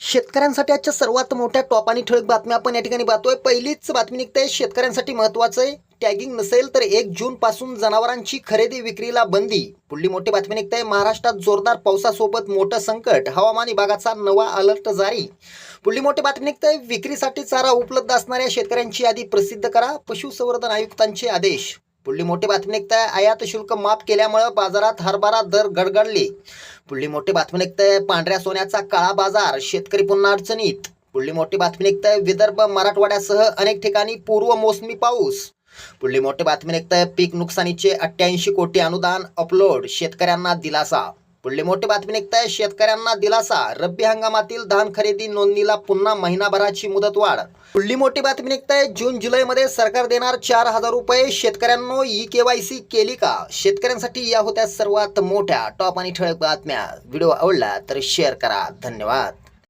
शेतकऱ्यांसाठी आजच्या सर्वात मोठ्या टॉप आणि ठळक बातम्या आपण या ठिकाणी पाहतोय. पहिलीच बातमी निघते शेतकऱ्यांसाठी महत्वाचं आहे. टॅगिंग नसेल तर एक जून पासून जनावरांची खरेदी विक्रीला बंदी. पुढली मोठी बातमी निघते महाराष्ट्रात जोरदार पावसासोबत मोठं संकट हवामान विभागाचा नवा अलर्ट जारी. पुढली मोठी बातमी निघते विक्रीसाठी चारा उपलब्ध असणाऱ्या शेतकऱ्यांची यादी प्रसिद्ध करा पशुसंवर्धन आयुक्तांचे आदेश. पुढली मोठी बातमी निघते आयात शुल्क माफ केल्यामुळं बाजारात हरभरा दर गडगडले. पुढली मोठी बातमी आहे पांढऱ्या सोन्याचा काळा बाजार शेतकरी पुन्हा अडचणीत. पुढली मोठी बातमी निघते विदर्भ मराठवाड्यासह अनेक ठिकाणी पूर्व मोसमी पाऊस. पुढली मोठी बातमी निघते पीक नुकसानीचे अठ्ठ्याऐंशी कोटी अनुदान अपलोड शेतकऱ्यांना दिलासा. पुढली मोठी बातमी निघताय. शेतकऱ्यांना दिलासा. रब्बी हंगामातील धान खरेदी नोंदणीला पुन्हा महिनाभराची मुदत वाढ पुढली मोठी बातमी निघताय. जून जुलैमध्ये सरकार देणार चार हजार रुपये. शेतकऱ्यांनो ई केवायसी केली का? शेतकऱ्यांसाठी या होत्या सर्वात मोठ्या टॉप आणि ठळक बातम्या. व्हिडिओ आवडला तर शेअर करा. धन्यवाद.